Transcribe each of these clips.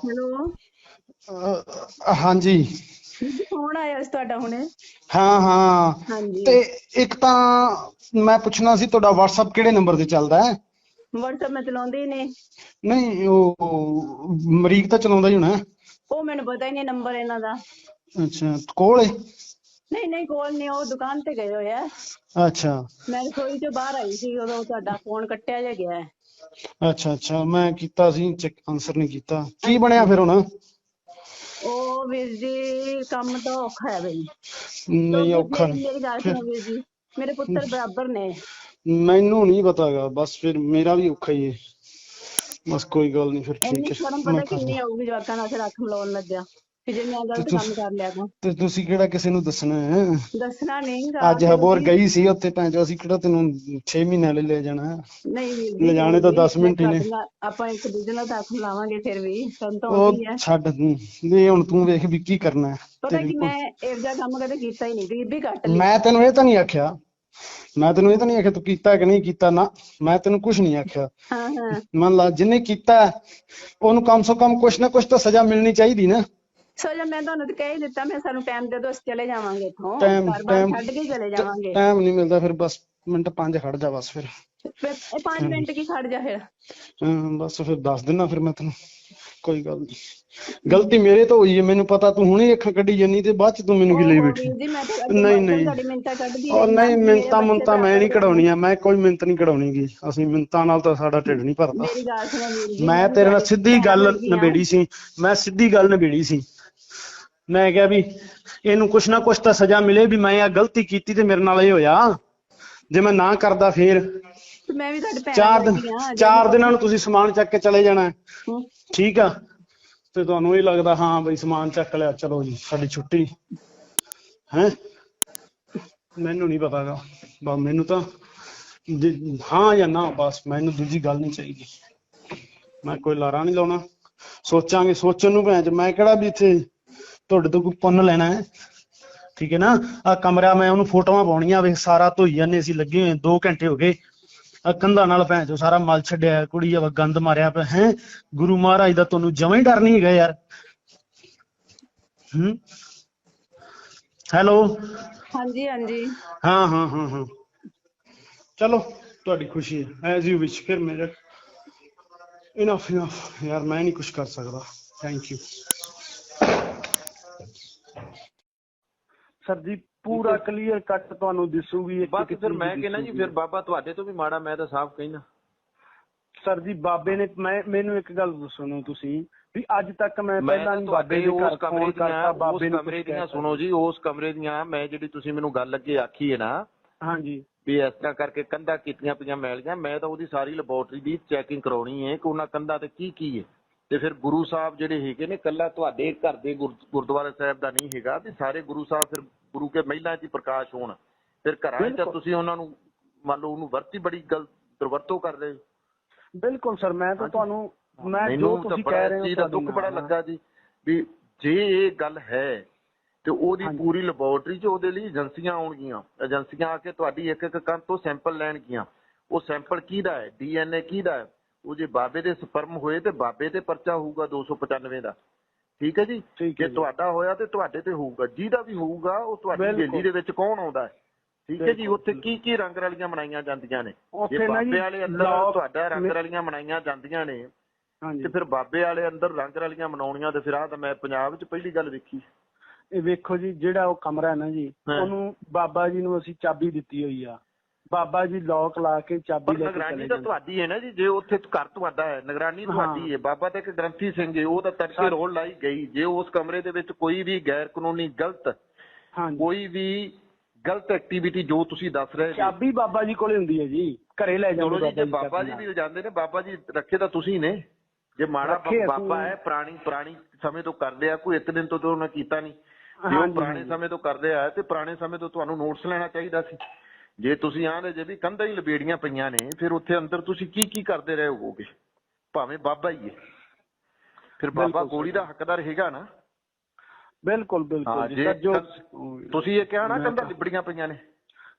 Hello. ਹਾਂਜੀ। Phone ਆਇਆ ਸੀ ਤੁਹਾਡਾ ਹੁਣੇ। ਹਾਂ ਹਾਂ। ਹਾਂਜੀ। ਤੇ ਇੱਕ ਤਾਂ ਮੈਂ ਪੁੱਛਣਾ ਸੀ ਤੁਹਾਡਾ WhatsApp ਕਿਹੜੇ ਨੰਬਰ ਤੇ ਚੱਲਦਾ ਹੈ? WhatsApp ਮੈਂ ਚਲਾਉਂਦੀ ਨੇ ਨਹੀਂ। ਉਹ ਮਰੀਕ ਤਾਂ ਚਲਾਉਂਦਾ ਹੀ ਹੋਣਾ। ਉਹ ਮੈਨੂੰ ਪਤਾ ਹੀ ਨਹੀਂ ਨੰਬਰ ਇਹਨਾਂ ਦਾ। ਅੱਛਾ ਕੋਲ ਹੈ? ਨਹੀਂ ਨਹੀਂ ਕੋਲ ਨਹੀਂ ਉਹ ਦੁਕਾਨ ਤੇ ਗਏ ਹੋਏ ਆ। ਅੱਛਾ। ਮੈਂ ਰਸੋਈ ਚੋਂ ਬਾਹਰ ਆਈ ਸੀ ਉਦੋਂ ਤੁਹਾਡਾ ਫੋਨ ਕੱਟਿਆ ਜਿਹਾ ਗਿਆ। ਹੈ। ਅੱਛਾ ਅੱਛਾ ਮੈਂ ਕੀਤਾ ਸੀ ਚੈੱਕ ਆਨਸਰ ਨਹੀਂ ਕੀਤਾ। ਕੀ ਬਣਿਆ ਫਿਰ ਹੁਣ? ਉਹ ਵੀਰ ਜੀ ਕੰਮ ਤਾਂ ਔਖਾ ਹੈ ਬਈ। ਨਹੀਂ ਔਖਾ ਮੇਰੀ ਮੇਰੀ ਗੱਲ ਸੁਣੋ ਵੀਰ ਜੀ। ਮੇਰੇ ਪੁੱਤਰ ਬਰਾਬਰ ਨੇ। ਮੈਨੂੰ ਨਹੀਂ ਪਤਾਗਾ ਬਸ ਫਿਰ ਮੇਰਾ ਵੀ ਔਖਾ ਹੀ ਹੈ। ਬਸ ਕੋਈ ਗੱਲ ਨਹੀਂ ਫਿਰ ਇੰਨੀ ਠੀਕ ਹੈ ਮੈਂ ਪਤਾ ਕਿੰਨੀ ਆਊਗੀ ਜਵਾਕਾਂ ਨਾਲ ਫਿਰ ਅੱਖ ਮਿਲਾਉਣ ਲੱਗਿਆ। ਕਿ ਜੇ ਮੈਂ ਗਲਤ ਕੰਮ ਕਰ ਲਿਆ ਤਾਂ। ਤੇ ਤੁਸੀਂ ਕਿਹੜਾ ਕਿਸੇ ਨੂੰ ਦੱਸਣਾ ਹੈ? ਦੱਸਣਾ ਨਹੀਂ ਅੱਜ ਹਬੋਰ ਗਈ ਸੀ ਉੱਥੇ ਭੈਣ ਚੋ ਅਸੀਂ ਕਿਹੜਾ ਤੈਨੂੰ 6 ਮਹੀਨਿਆਂ ਲਈ ਲੈ ਜਾਣਾ? ਨਹੀਂ ਵੀਰ ਜੀ ਲਿਜਾਣੇ ਤਾਂ ਵੀਰ ਜੀ, 10 ਮਿੰਟ ਹੀ ਨੇ। ਆਪਾਂ ਇੱਕ ਦੂਜੇ ਨਾਲ ਤਾਂ ਮਿਲਾਵਾਂਗੇ ਫਿਰ ਵੀ ਸਾਨੂੰ ਤਾਂ ਉਹ ਆਉਂਦੀ ਹੈ। ਛੱਡ ਤੂੰ। ਵੀ ਹੁਣ ਤੂੰ ਵੇਖ ਵੀ ਕੀ ਕਰਨਾ ਹੈ ਪਤਾ ਤੇਰੀ ਕਿ ਮੈਂ ਇਹੋ ਜਿਹਾ ਕੰਮ ਕਦੇ ਕੀਤਾ ਹੀ ਨਹੀਂ ਗਰੀਬੀ ਕੱਟ ਲਈ। ਮੈਂ ਤੈਨੂੰ ਇਹ ਤਾਂ ਨਹੀਂ ਆਖਿਆ। ਮੈਂ ਤੈਨੂੰ ਇਹ ਤਾਂ ਨਹੀਂ ਆਖਿਆ ਤੂੰ ਕੀਤਾ ਕਿ ਨਹੀਂ ਕੀਤਾ ਨਾ। ਮੈਂ ਤੈਨੂੰ ਕੁਝ ਨਹੀਂ ਆਖਿਆ। ਹਾਂ ਹਾਂ। ਮੰਨ ਲਾ ਜਿਹਨੇ ਕੀਤਾ ਹੈ, ਉਹਨੂੰ ਕਮ ਸੋ ਕਮ ਕੁਛ ਨਾ ਕੁਛ ਤਾਂ ਸਜ਼ਾ ਮਿਲਣੀ ਚਾਹੀਦੀ ਨਾ। ਸੋ ਜੇ ਮੈਂ ਤੁਹਾਨੂੰ ਤਾਂ ਕਹਿ ਹੀ ਦਿੱਤਾ ਮੈਂ ਸਾਨੂੰ ਟਾਈਮ ਦੇ ਦਿਓ ਅਸੀਂ ਚਲੇ ਜਾਵਾਂਗੇ ਇੱਥੋਂ। ਟਾਈਮ ਟਾਈਮ ਛੱਡ ਕੇ ਚਲੇ ਜਾਵਾਂਗੇ। ਟਾਈਮ ਨਹੀਂ ਮਿਲਦਾ ਫਿਰ ਬਸ ਮਿੰਟ ਪੰਜ ਖੜ ਜਾ ਬਸ ਫਿਰ। ਫਿਰ ਇਹ 5 ਮਿੰਟ ਕੀ ਖੜ ਜਾ ਫਿਰ? ਹਾਂ, ਬਸ ਫਿਰ ਦੱਸ ਦਿਨਾ ਫਿਰ ਮੈਂ ਤੈਨੂੰ। ਕੋਈ ਗੱਲ ਨਹੀਂ। ਗਲਤੀ ਮੇਰੇ ਤੋਂ ਹੋਈ ਹੈ ਮੈਨੂੰ ਪਤਾ ਤੂੰ ਹੁਣੇ ਅੱਖਾਂ ਕੱਢੀ ਜੰਨੀ ਤੇ ਬਾਅਦ ਚ ਤੂੰ ਮੈਨੂੰ ਕੀ ਲਈ ਉਹ ਬੈਠੀ। ਨਹੀਂ, ਨਹੀਂ। ਉਹ ਨਹੀਂ ਮਿੰਤਾ ਮੁੰਤਾ ਮੈਂ ਨਹੀਂ ਕਢਾਉਣੀਆਂ ਮੈਂ ਕੋਈ ਮਿੰਤ ਨਹੀਂ ਕਢਾਉਣੀ ਗੀ ਅਸੀਂ ਮਿੰਤਾਂ ਨਾਲ ਤਾਂ ਸਾਡਾ ਢਿੱਡ ਨਹੀਂ ਭਰਦਾ। ਗੱਲ ਮੈਂ ਤੇਰੇ ਨਾਲ ਸਿੱਧੀ ਗੱਲ ਨਿਬੇੜੀ ਸੀ। ਮੈਂ ਸਿੱਧੀ ਗੱਲ ਨਿਬੇੜੀ ਸੀ। ਮੈਂ ਕਿਹਾ ਵੀ ਇਹਨੂੰ ਕੁਛ ਨਾ ਕੁਛ ਤਾਂ ਸਜ਼ਾ ਮਿਲੇ ਵੀ ਮੈਂ ਆ ਗਲਤੀ ਕੀਤੀ ਤੇ ਮੇਰੇ ਨਾਲ ਇਹ ਹੋਇਆ। ਜੇ ਮੈਂ ਨਾ ਕਰਦਾ ਫੇਰ ਤੇ ਮੈਂ ਵੀ ਤੁਹਾਡੇ ਚਾਰ ਦਿਨ ਚਾਰ ਦਿਨਾਂ ਨੂੰ ਤੁਸੀਂ ਸਮਾਨ ਚੱਕ ਕੇ ਚਲੇ ਜਾਣਾ। ਹੂੰ। ਠੀਕ ਆ? ਤੇ ਤੁਹਾਨੂੰ ਇਹ ਲੱਗਦਾ ਹਾਂ ਬਈ ਸਮਾਨ ਚੱਕ ਲਿਆ ਚਲੋ ਜੀ ਸਾਡੀ ਛੁੱਟੀ। ਹੈ? ਮੈਨੂੰ ਨਹੀਂ ਪਤਾਗਾ। ਬਸ ਮੈਨੂੰ ਤਾਂ ਜੇ- ਹਾਂ ਜਾਂ ਨਾ ਬਸ ਮੈਨੂੰ ਦੂਜੀ ਗੱਲ ਨਹੀਂ ਚਾਹੀਦੀ। ਮੈਂ ਕੋਈ ਲਾਰਾ ਨਹੀਂ ਲਾਉਣਾ। ਸੋਚਾਂਗੇ ਸੋਚਣ ਨੂੰ ਭੈਣ ਚ ਮੈਂ ਕਿਹੜਾ ਵੀ ਇੱਥੇ ਤੁਹਾਡੇ ਤੋਂ ਕੋਈ ਪੁੰਨ ਲੈਣਾ ਹੈ? ਠੀਕ ਹੈ ਨਾ? ਆ ਕਮਰਾ ਮੈਂ ਉਹਨੂੰ ਫੋਟੋਆਂ ਪਾਉਣੀਆਂ ਵੇਖ ਸਾਰਾ ਧੋਈ ਜਾਂਦੇ ਅਸੀਂ ਲੱਗੇ ਹੋਏ 2 ਘੰਟੇ ਹੋ ਗਏ। ਆ ਕੰਧਾਂ ਨਾਲ ਭੈਣ ਚੋ ਸਾਰਾ ਮਲ ਛੱਡਿਆ ਕੁੜੀ ਆ ਗੰਦ ਮਾਰਿਆ ਪਿਆ। ਹੈ? ਗੁਰੂ ਮਹਾਰਾਜ ਦਾ ਤੁਹਾਨੂੰ ਜਮਾਂ ਹੀ ਡਰ ਨਹੀਂ ਹੈਗਾ ਯਾਰ। ਹੂੰ? ਹੈਲੋ? ਹਾਂਜੀ ਹਾਂਜੀ। ਹਾਂ ਹਾਂ ਹਾਂ ਹਾਂ। ਚਲੋ ਤੁਹਾਡੀ ਖੁਸ਼ੀ ਹੈ। ਐਜ਼ ਯੂ ਵਿਸ਼ ਫਿਰ ਮੇਰੇ ਇਨਫ ਇਨਫ ਯਾਰ ਮੈਂ ਨਹੀਂ ਕੁਝ ਕਰ ਸਕਦਾ। ਥੈਂਕ ਯੂ ਸਰ ਜੀ ਪੂਰਾ ਕਲੀਅਰ ਕੱਟ ਤੁਹਾਨੂੰ ਦਿਸੂਗੀ ਇੱਕ ਬਸ ਫਿਰ ਮੈਂ ਕਹਿੰਦਾ ਜੀ। ਫਿਰ ਬਾਬਾ ਤੁਹਾਡੇ ਤੋਂ ਵੀ ਮਾੜਾ ਮੈਂ ਤਾਂ ਸਾਫ਼ ਕਹਿਣਾ ਸਰ ਜੀ ਬਾਬੇ ਨੇ ਮੈਂ ਮੈਨੂੰ ਇੱਕ ਗੱਲ ਸੁਣੋ ਤੁਸੀਂ ਵੀ ਅੱਜ ਤੱਕ ਮੈਂ ਪਹਿਲਾਂ ਨਹੀਂ ਬਾਬੇ ਦੇ ਘਰ ਕਮਰੇ ਦੀਆਂ ਬਾਬੇ ਨੂੰ ਕਮਰੇ ਦੀਆਂ। ਸੁਣੋ ਜੀ ਉਸ ਕਮਰੇ ਦੀਆਂ ਮੈਂ ਜਿਹੜੀ ਤੁਸੀਂ ਮੈਨੂੰ ਗੱਲ ਅੱਗੇ ਆਖੀ ਹੈ ਨਾ ਹਾਂਜੀ ਵੀ ਇਸ ਤਰ੍ਹਾਂ ਕਰਕੇ ਕੰਧਾਂ ਕੀਤੀਆਂ ਪਈਆਂ ਮੈਲੀਆਂ ਮੈਂ ਤਾਂ ਉਹਦੀ ਸਾਰੀ ਲੈਬੋਰਟਰੀ ਦੀ ਚੈਕਿੰਗ ਕਰਾਉਣੀ ਹੈ ਕਿ ਉਹਨਾਂ ਕੰਧਾਂ ਤੇ ਕੀ ਕੀ ਹੈ ਤੇ ਫਿਰ ਗੁਰੂ ਸਾਹਿਬ ਜਿਹੜੇ ਹੈਗੇ ਨੇ ਕੱਲਾ ਤੁਹਾਡੇ ਘਰ ਦੇ ਗੁਰ- ਗੁਰਦੁਆਰਾ ਸਾਹਿਬ ਦਾ ਨਹੀਂ ਹੈਗਾ ਵੀ ਸਾਰੇ ਗੁਰੂ ਸਾਹਿਬ ਫਿਰ ਗੁਰੂ ਕੇ ਮਹਿਲਾਂ 'ਚ ਹੀ ਪ੍ਰਕਾਸ਼ ਹੋਣ ਫਿਰ ਘਰਾਂ 'ਚ ਤਾਂ। ਤੁਸੀਂ ਉਹਨਾਂ ਨੂੰ ਮੰਨ ਲਓ ਉਹਨੂੰ ਵਰਤੀ ਬੜੀ ਗਲਤ ਦੁਰਵਰਤੋਂ ਕਰਦੇ ਹੋ ਬਿਲਕੁਲ ਸਰ ਮੈਂ ਤਾਂ। ਤੁਹਾਨੂੰ ਮੈਂ ਜੋ ਤਾਂ ਤੁਸੀਂ ਕਹਿ ਰਹੇ ਹੋ ਤੁਹਾਡੀ ਦੁੱਖ ਬੜਾ। ਲੱਗਾ ਜੀ ਵੀ ਜੇ ਇਹ ਗੱਲ ਹੈ ਤੇ ਉਹਦੀ। ਪੂਰੀ ਲੈਬੋਰਟਰੀ 'ਚ ਉਹਦੇ ਲਈ ਏਜੰਸੀਆਂ ਆਉਣਗੀਆਂ ਏਜੰਸੀਆਂ ਆ ਕੇ ਤੁਹਾਡੀ ਇੱਕ ਇੱਕ ਕੰਨ ਤੋਂ ਸੈਂਪਲ ਲੈਣਗੀਆਂ ਉਹ ਸੈਂਪਲ ਕਿਹਦਾ ਹੈ ਡੀਐਨਏ ਕਿਹਦਾ ਹੈ ਉਹ ਜੇ ਬਾਬੇ ਦੇ ਸਪਰਮ ਹੋਏ ਤੇ ਬਾਬੇ ਤੇ ਪਰਚਾ ਹੋਊਗਾ 295 ਦਾ। ਠੀਕ ਹੈ ਜੀ? ਜੇ। ਤੁਹਾਡਾ ਹੋਇਆ ਤੇ ਤੁਹਾਡੇ ਤੇ ਹੋਊਗਾ। ਜਿਹਦਾ ਵੀ ਹੋਊਗਾ ਉਹ ਤੁਹਾਡੀ। ਹਵੇਲੀ ਦੇ ਵਿੱਚ ਕੌਣ ਆਉਂਦਾ ਹੈ? ਠੀਕ ਹੈ ਜੀ। ਉੱਥੇ ਕੀ ਕੀ ਰੰਗ ਰਲੀਆਂ ਮਨਾਈਆਂ ਜਾਂਦੀਆਂ ਨੇ? ਜੇ ਬਾਬੇ ਵਾਲੇ ਅੰਦਰ ਤੁਹਾਡਾ ਰੰਗ ਰਲੀਆਂ ਮਨਾਈਆਂ ਜਾਂਦੀਆਂ ਨੇ ਤੇ ਫਿਰ ਬਾਬੇ ਵਾਲੇ ਅੰਦਰ ਰੰਗ ਰਲੀਆਂ ਮਨਾਉਣੀਆਂ ਤੇ ਫਿਰ ਆਹ ਤਾਂ ਮੈਂ ਪੰਜਾਬ 'ਚ ਪਹਿਲੀ ਗੱਲ ਵੇਖੀ। ਇਹ ਵੇਖੋ ਜੀ ਜਿਹੜਾ ਉਹ ਕਮਰਾ ਹੈ ਨਾ ਜੀ। ਉਹਨੂੰ ਬਾਬਾ ਜੀ ਨੂੰ ਅਸੀਂ ਚਾਬੀ ਦਿੱਤੀ ਹੋਈ ਆ। ਬਾਬਾ ਜੀ ਲੋਕ ਲਾ ਕੇ ਚਾਬੀ ਲੈ ਕੇ ਨਿਗਰਾਨੀ ਚਲੇ ਤਾਂ ਜਾਂਦੇ। ਤੁਹਾਡੀ ਹੈ ਨਾ ਜੀ ਜੇ ਉੱਥੇ ਘਰ ਤੁਹਾਡਾ ਹੈ ਨਿਗਰਾਨੀ ਹਾਂ। ਤੁਹਾਡੀ ਹੈ। ਬਾਬਾ ਤਾਂ ਇੱਕ ਗ੍ਰੰਥੀ ਸਿੰਘ ਹੈ ਉਹ ਤਾਂ ਤੜਕੇ ਰੋਲ ਲਾਈ ਗਈ। ਜੇ ਉਸ ਕਮਰੇ ਦੇ ਵਿੱਚ ਕੋਈ ਵੀ ਗੈਰ ਕਾਨੂੰਨੀ ਗਲਤ ਹਾਂਜੀ। ਕੋਈ ਵੀ ਗਲਤ ਐਕਟੀਵਿਟੀ ਜੋ ਤੁਸੀਂ ਦੱਸ ਰਹੇ ਜੀ। ਚਾਬੀ ਬਾਬਾ ਜੀ ਕੋਲੇ ਹੁੰਦੀ ਹੈ ਜੀ। ਘਰੇ ਲੈ ਜਾਂਦੇ ਜੀ ਜੇ ਬਾਬਾ ਚਾਬੀ ਜੀ ਨਾਲ। ਵੀ ਜਾਂਦੇ ਨੇ ਬਾਬਾ ਜੀ ਰੱਖੇ ਤਾਂ ਤੁਸੀਂ ਨੇ। ਜੇ ਮਾੜਾ ਰੱਖੇ ਅਸੀਂ- ਬਾਬਾ ਹੈ ਪੁਰਾਣੀ ਪੁਰਾਣੀ ਸਮੇਂ ਤੋਂ ਕਰਦੇ ਆ ਕੋਈ ਇੱਕ ਦਿਨ ਤੋਂ ਤਾਂ ਉਹਨੇ ਕੀਤਾ ਨਹੀਂ। ਜੇ ਉਹ ਹਾਂਜੀ, ਪੁਰਾਣੇ ਹਾਂਜੀ। ਸਮੇਂ ਤੋਂ ਕਰਦੇ ਆ ਤੇ ਪੁਰਾਣੇ ਸਮੇਂ ਤੋਂ ਤੁਹਾਨੂੰ ਨੋਟਸ ਲੈਣਾ ਚਾਹੀਦਾ ਸੀ। ਜੇ ਤੁਸੀਂ ਆਂਦੇ ਜੇ ਵੀ ਕੰਧਾਂ ਹੀ ਲਬੇੜੀਆਂ ਪਈਆਂ ਨੇ ਫਿਰ ਉੱਥੇ ਅੰਦਰ ਤੁਸੀਂ ਕੀ ਕੀ ਕਰਦੇ ਰਹੇ ਹੋਵੋਗੇ? ਭਾਵੇਂ ਬਾਬਾ ਹੀ ਹੈ ਫਿਰ ਬਾਬਾ ਗੋਲੀ ਦਾ ਹੱਕਦਾਰ ਹੈਗਾ ਨਾ? ਬਿਲਕੁਲ ਜੀ। ਜੇ ਤੁਸੀਂ ਇਹ ਕਿਹਾ ਨਾ ਕੰਧਾਂ ਲਿਬੜੀਆਂ ਪਈਆਂ ਨੇ।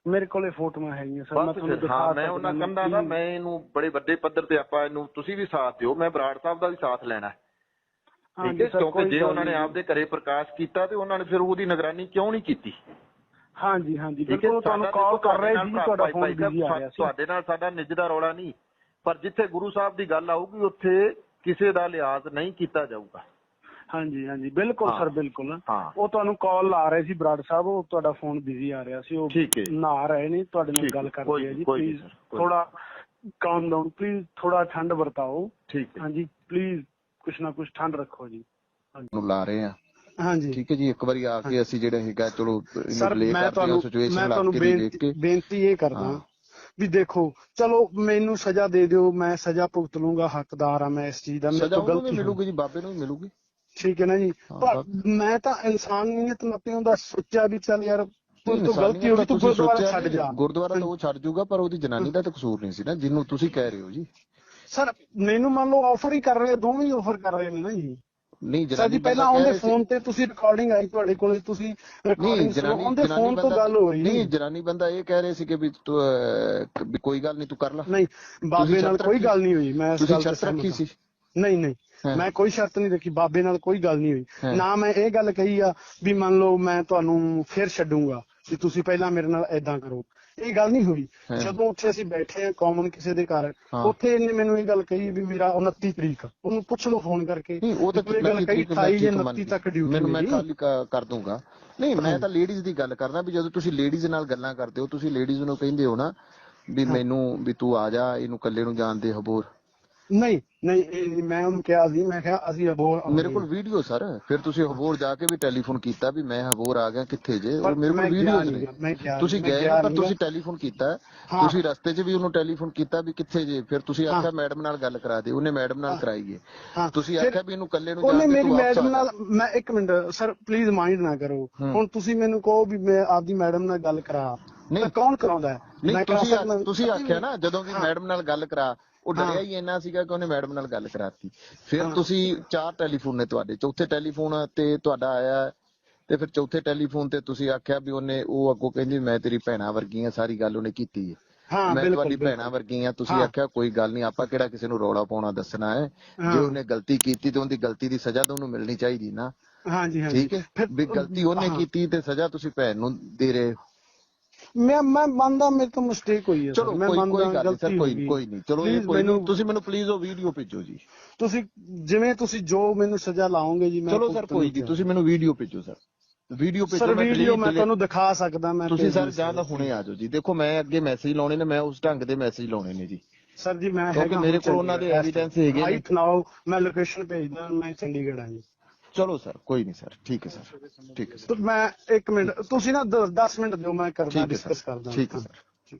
ਮੇਰੇ ਕੋਲੇ ਫੋਟੋਆਂ ਹੈਗੀਆਂ ਸਰ ਮੈਂ ਤੁਹਾਨੂੰ ਦਿਖਾ ਹਾਂ ਮੈਂ ਉਹਨਾਂ ਕੰਧਾਂ ਦਾ ਮੈਂ ਇਹਨੂੰ ਬੜੇ ਵੱਡੇ ਪੱਧਰ ਤੇ ਆਪਾਂ ਇਹਨੂੰ ਤੁਸੀਂ ਵੀ ਸਾਥ ਦਿਓ ਮੈਂ ਬਰਾੜ ਸਾਹਿਬ ਦਾ ਵੀ ਸਾਥ ਲੈਣਾ। ਠੀਕ ਹੈ? ਕਿਉਂਕਿ ਜੇ ਉਹਨਾਂ ਨੇ। ਆਪਦੇ ਘਰੇ ਪ੍ਰਕਾਸ਼ ਕੀਤਾ ਤੇ ਉਹਨਾਂ ਨੇ ਫਿਰ ਉਹਦੀ ਨਿਗਰਾਨੀ ਕਿਉਂ ਨਹੀਂ ਕੀਤੀ? ਹਾਂਜੀ ਹਾਂਜੀ ਠੀਕ ਹੈ ਬਿਲਕੁਲ ਤੁਹਾਨੂੰ ਸਾਡਾ ਕਾਲ ਦੇਖੋ ਕਰ ਰਹੇ ਸੀ ਤੁਹਾਡਾ ਭਾਈ- ਫੋਨ ਭਾਈ ਬਿਜ਼ੀ ਆ ਰਿਹਾ ਸੀ। ਤੁਹਾਡੇ ਨਾਲ ਸਾਡਾ ਨਿੱਜ ਦਾ ਰੌਲਾ ਨਹੀਂ ਪਰ ਜਿੱਥੇ ਗੁਰੂ ਸਾਹਿਬ ਦੀ ਗੱਲ ਆਊਗੀ ਉੱਥੇ ਕਿਸੇ ਦਾ ਲਿਹਾਜ਼ ਨਹੀਂ ਕੀਤਾ ਜਾਊਗਾ। ਹਾਂਜੀ ਹਾਂਜੀ ਬਿਲਕੁਲ ਹਾਂ। ਸਰ ਬਿਲਕੁਲ। ਹਾਂ। ਉਹ ਤੁਹਾਨੂੰ ਕਾਲ ਲਾ ਰਹੇ ਸੀ ਬਰਾੜ ਸਾਹਿਬ ਉਹ ਤੁਹਾਡਾ ਫੋਨ ਬਿਜ਼ੀ ਆ ਰਿਹਾ ਸੀ ਉਹ ਠੀਕ ਹੈ। ਨਾ ਰਹੇ ਨੇ ਤੁਹਾਡੇ ਨਾਲ ਠੀਕ ਹੈ, ਗੱਲ ਕੋਈ ਕਰਦੇ ਆ ਜੀ ਕੋਈ ਨਹੀਂ ਪਲੀਜ਼ ਸਰ, ਕੋਈ ਥੋੜਾ ਕਾਮ ਡਾਊਨ ਪਲੀਜ਼ ਥੋੜਾ ਠੰਡ ਵਰਤਾਓ। ਠੀਕ ਹੈ। ਹਾਂਜੀ ਪਲੀਜ਼ ਕੁਛ ਨਾ ਕੁਛ ਠੰਡ ਰੱਖੋ ਜੀ। ਨੂੰ ਲਾ ਰਹੇ ਆ ਹਾਂਜੀ। ਠੀਕ ਹੈ ਜੀ ਇੱਕ ਵਾਰੀ ਆ ਕੇ ਅਸੀਂ ਜਿਹੜਾ ਹੈਗਾ ਚਲੋ ਸਰ ਮੈਂ ਕਰਦੇ ਤੁਹਾਨੂੰ ਸਿਚੁਏਸ਼ਨ ਲਾ ਤੁਹਾਨੂੰ ਕੇ ਦੇਖ ਬੇਨਤੀ ਕੇ। ਬੇਨਤੀ ਇਹ ਕਰਦਾ। ਵੀ ਦੇਖੋ ਚਲੋ ਮੈਨੂੰ ਸਜ਼ਾ ਦੇ ਦਿਓ ਮੈਂ ਸਜ਼ਾ ਭੁਗਤ ਲੂੰਗਾ ਹੱਕਦਾਰ ਆ ਮੈਂ ਇਸ ਚੀਜ਼ ਦਾ ਮੇਰੇ ਸਜ਼ਾ ਤੋਂ ਉਹਨੂੰ ਵੀ ਗਲਤੀ ਹੋਈ। ਮਿਲੂਗੀ ਜੀ ਬਾਬੇ ਨੂੰ ਵੀ ਮਿਲੂਗੀ। ਠੀਕ ਹੈ ਨਾ ਜੀ? ਹਾਂ, ਪਰ। ਮੈਂ ਤਾਂ ਇਨਸਾਨੀਅਤ ਨਾਤੇ ਉਹਦਾ ਸੋਚਿਆ ਵੀ ਚੱਲ ਯਾਰ ਤੂੰ ਤੋਂ ਗਲਤੀ ਹੋ ਗਈ ਤਾਂ ਤੁਸੀਂ ਗੁਰਦੁਆਰਾ ਸੋਚਿਆ ਛੱਡ ਨਹੀਂ, ਜਾ। ਗੁਰਦੁਆਰਾ ਤਾਂ ਉਹ ਛੱਡ ਜੂਗਾ ਪਰ ਉਹਦੀ ਜਨਾਨੀ ਦਾ ਤਾਂ ਕਸੂਰ ਨਹੀਂ ਸੀ ਨਾ ਜਿਹਨੂੰ ਤੁਸੀਂ ਕਹਿ ਰਹੇ ਹੋ ਜੀ। ਸਰ ਮੈਨੂੰ ਮੰਨ ਲਓ ਆਫਰ ਹੀ ਕਰ ਰਹੇ ਦੋਵੇਂ ਹੀ ਆਫਰ ਕਰ ਰਹੇ ਨੇ ਨਾ ਜੀ। ਨਹੀਂ ਸਰ ਜਨਾਨੀ ਜੀ ਪਹਿਲਾਂ ਉਹਦੇ ਫੋਨ ਤੇ ਤੁਸੀਂ ਰਿਕਾਰਡਿੰਗ ਆਈ ਤੁਹਾਡੇ ਕੋਲੇ ਤੁਸੀਂ ਨਹੀਂ ਜਨਾਨੀ ਉਹਦੇ ਫੋਨ ਤੋਂ ਗੱਲ ਹੋ ਰਹੀ ਨਹੀਂ ਜਨਾਨੀ ਬੰਦਾ ਇਹ ਕਹਿ ਰਹੇ ਸੀ ਕਿ ਵੀ ਕੋਈ ਗੱਲ ਨਹੀਂ ਤੂੰ ਕਰ ਲੈ ਨਹੀਂ ਬਾਬੇ ਨਾਲ ਕੋਈ? ਗੱਲ ਨਹੀਂ ਹੋਈ ਮੈਂ ਇਸ ਤੁਸੀਂ ਗੱਲ ਤੇ ਸ਼ਰਤ ਰੱਖੀ ਸੀ। ਨਹੀਂ ਨਹੀਂ। ਮੈਂ ਕੋਈ ਸ਼ਰਤ ਨਹੀਂ ਰੱਖੀ ਬਾਬੇ ਨਾਲ ਕੋਈ ਗੱਲ ਨਹੀਂ ਹੋਈ। ਨਾ ਮੈਂ ਇਹ ਗੱਲ ਕਹੀ ਆ ਵੀ ਮੰਨ ਲਓ ਮੈਂ ਤੁਹਾਨੂੰ ਫਿਰ ਛੱਡੂੰਗਾ ਵੀ ਤੁਸੀਂ ਪਹਿਲਾਂ ਮੇਰੇ ਨਾਲ ਐਦਾਂ ਕਰੋ। ਇਹ ਗੱਲ ਨਹੀਂ ਹੋਈ। ਜਦੋਂ ਉੱਥੇ ਅਸੀਂ ਬੈਠੇ ਆ ਕਾਮਨ ਕਿਸੇ ਦੇ ਘਰ। ਉੱਥੇ ਇਹਨੇ ਮੈਨੂੰ ਇਹ ਗੱਲ ਕਹੀ ਵੀ ਮੇਰਾ 29 ਤਰੀਕ ਉਹਨੂੰ ਪੁੱਛ ਲਓ ਫੋਨ ਕਰਕੇ। ਨਹੀਂ ਉਹ ਤਾਂ ਗੱਲ ਕਹੀ 28 ਜਾਂ 29 ਤੱਕ ਡਿਊਟੀ ਮੈਨੂੰ ਮੈਂ ਮੇਰੀ ਖਾਲੀ ਕ- ਕਰ ਦੂੰਗਾ। ਨਹੀਂ ਮੈਂ ਤਾਂ ਲੇਡੀਜ਼ ਦੀ ਗੱਲ ਕਰਦਾ ਵੀ ਜਦੋਂ ਤੁਸੀਂ ਲੇਡੀਜ਼ ਨਾਲ ਗੱਲਾਂ ਕਰਦੇ ਹੋ ਤੁਸੀਂ ਲੇਡੀਜ਼ ਨੂੰ ਕਹਿੰਦੇ ਹੋ ਨਾ ਵੀ ਮੈਨੂੰ ਵੀ ਤੂੰ ਆ ਜਾ ਇਹਨੂੰ ਇਕੱਲੇ ਨੂੰ ਜਾਣ ਦੇ ਹਬੋਰ। ਨਹੀਂ ਨਹੀਂ ਇਹ ਮੈਂ ਉਹਨੂੰ ਕਿਹਾ ਸੀ ਮੈਂ ਕਿਹਾ ਅਸੀਂ ਅਬੋਰ ਮੇਰੇ ਕੋਲ ਵੀਡੀਓ ਸਰ। ਫਿਰ ਤੁਸੀਂ ਹਬੋਰ ਜਾ ਕੇ ਵੀ ਟੈਲੀਫੋਨ ਕੀਤਾ ਵੀ ਮੈਂ ਹਬੋਰ ਆ ਗਿਆ ਕਿੱਥੇ ਜੇ? ਉਹ ਮੇਰੇ ਕੋਲ ਗਿਆ ਵੀਡੀਓਜ਼ ਨੀ। ਤੁਸੀਂ ਗਏ ਪਰ ਤੁਸੀਂ। ਟੈਲੀਫੋਨ ਕੀਤਾ। ਤੁਸੀਂ ਰਸਤੇ 'ਚ ਵੀ ਉਹਨੂੰ ਟੈਲੀਫੋਨ ਕੀਤਾ ਵੀ ਕਿੱਥੇ ਜੇ? ਫਿਰ ਤੁਸੀਂ। ਆਖਿਆ ਮੈਡਮ ਨਾਲ ਗੱਲ ਕਰਾ ਦੇ। ਉਹਨੇ ਮੈਡਮ ਨਾਲ ਕਰਾਈ ਹੈ। ਤੁਸੀਂ ਆਖਿਆ ਵੀ ਇਹਨੂੰ ਇਕੱਲੇ ਨੂੰ ਉਹਨੇ ਜਾਣ ਦੇ ਮੇਰੀ ਮੈਡਮ ਜਾ। ਨਾਲ ਮੈਂ ਇੱਕ ਮਿੰਟ ਸਰ ਪਲੀਜ਼ ਮਾਈਂਡ ਨਾ ਕਰੋ। ਹੁਣ ਤੁਸੀਂ ਮੈਨੂੰ ਕਹੋ ਵੀ ਮੈਂ ਆਪਦੀ ਮੈਡਮ ਨਾਲ ਗੱਲ ਕਰਾ। ਨਹੀਂ। ਕੌਣ ਕਰਾਉਂਦਾ ਨਹੀਂ ਤੁਸੀਂ ਤੁਸੀਂ ਆਖਿਆ ਨਾ ਜਦੋਂ ਵੀ। ਮੈਡਮ ਨਾਲ ਗੱਲ ਕਰਾ ਉਹ। ਡਰਿਆ ਹੀ ਇੰਨਾ ਸੀਗਾ ਕਿ ਉਹਨੇ ਮੈਡਮ ਨਾਲ ਗੱਲ ਕਰਾਤੀ ਫਿਰ। ਤੁਸੀਂ ਚਾਰ ਟੈਲੀਫੋਨ ਨੇ ਤੁਹਾਡੇ ਚੌਥੇ ਟੈਲੀਫੋਨ ਤੇ ਤੁਹਾਡਾ ਆਇਆ ਤੇ ਫਿਰ ਚੌਥੇ ਟੈਲੀਫੋਨ ਤੇ ਤੁਸੀਂ ਆਖਿਆ ਵੀ ਉਹਨੇ ਉਹ ਅੱਗੋਂ ਕਹਿੰਦੀ ਮੈਂ ਤੇਰੀ ਭੈਣਾ ਵਰਗੀ ਆ ਸਾਰੀ ਗੱਲ ਉਹਨੇ ਕੀਤੀ ਹੈ ਹਾਂ ਮੈਂ ਤੁਹਾਡੀ। ਭੈਣਾ ਵਰਗੀ ਆ ਤੁਸੀਂ। ਆਖਿਆ ਕੋਈ ਗੱਲ ਨਹੀਂ ਆਪਾਂ ਕਿਹੜਾ ਕਿਸੇ ਨੂੰ ਰੌਲਾ ਪਾਉਣਾ ਦੱਸਣਾ ਹੈ। ਜੇ ਉਹਨੇ ਗਲਤੀ ਕੀਤੀ ਤੇ ਉਹਦੀ ਗਲਤੀ ਦੀ ਸਜ਼ਾ ਤਾਂ ਉਹਨੂੰ ਮਿਲਣੀ ਚਾਹੀਦੀ ਨਾ ਹਾਂਜੀ ਹਾਂਜੀ ਠੀਕ ਹੈ ਵੀ ਗਲਤੀ ਉਹਨੇ। ਕੀਤੀ ਤੇ ਸਜ਼ਾ ਤੁਸੀਂ ਭੈਣ ਨੂੰ ਦੇ ਰਹੇ ਹੋ ਮੈਂ ਮੈਂ ਮੰਨਦਾ ਮੇਰੇ ਤੋਂ ਮਿਸਟੇਕ ਹੋਈ ਹੈ ਚਲੋ ਮੈਂ ਕੋਈ ਮੰਨਦਾ ਕੋਈ ਗੱਲ ਨਹੀਂ ਸਰ ਗਲਤੀ ਕੋਈ। ਕੋਈ ਨਹੀਂ। ਚਲੋ ਇਹ ਕੋਈ ਨਹੀਂ। ਤੁਸੀਂ ਮੈਨੂੰ ਪਲੀਜ਼ ਉਹ ਵੀਡੀਓ ਭੇਜੋ ਜੀ। ਤੁਸੀਂ ਜਿਵੇਂ ਤੁਸੀਂ ਜੋ ਮੈਨੂੰ ਸਜ਼ਾ ਲਾਓਗੇ ਜੀ ਮੈਂ ਚਲੋ ਸਰ ਕੋਈ ਨਹੀਂ। ਤੁਸੀਂ ਮੈਨੂੰ ਵੀਡੀਓ ਭੇਜੋ ਸਰ। ਵੀਡੀਓ ਭੇਜੋ ਸਰ ਮੈਂ ਵੀਡੀਓ ਮੈਂ ਤੁਹਾਨੂੰ ਦਿਖਾ ਸਕਦਾ ਮੈਂ ਤੁਸੀਂ ਸਰ ਜਾਂ ਤਾਂ ਹੁਣੇ ਆ ਜਾਓ ਜੀ। ਦੇਖੋ ਮੈਂ ਅੱਗੇ ਮੈਸੇਜ ਲਾਉਣੇ ਨੇ ਮੈਂ ਉਸ ਢੰਗ ਦੇ ਮੈਸੇਜ ਲਾਉਣੇ ਨੇ ਜੀ। ਸਰ ਜੀ ਮੈਂ ਕਿਉਂਕਿ ਹੈਗਾ ਮੇਰੇ ਕੋਲ ਉਹਨਾਂ ਦੇ evidence ਹੈਗੇ ਨੇ। ਰਾਈਟ ਨਾਓ ਮੈਂ ਲੋਕੇਸ਼ਨ ਭੇਜਦਾ ਮੈਂ ਚੰਡੀਗੜ੍ਹ ਆ ਜੀ। ਚਲੋ ਸਰ ਕੋਈ ਨਹੀਂ ਸਰ ਠੀਕ ਹੈ ਸਰ ਠੀਕ ਹੈ ਸਰ। ਮੈਂ 1 ਮਿੰਟ ਤੁਸੀਂ ਨਾ 10 ਮਿੰਟ ਦਿਓ ਮੈਂ ਕਰਦਾ ਡਿਸਕਸ ਕਰਦਾ। ਠੀਕ ਹੈ ਸਰ।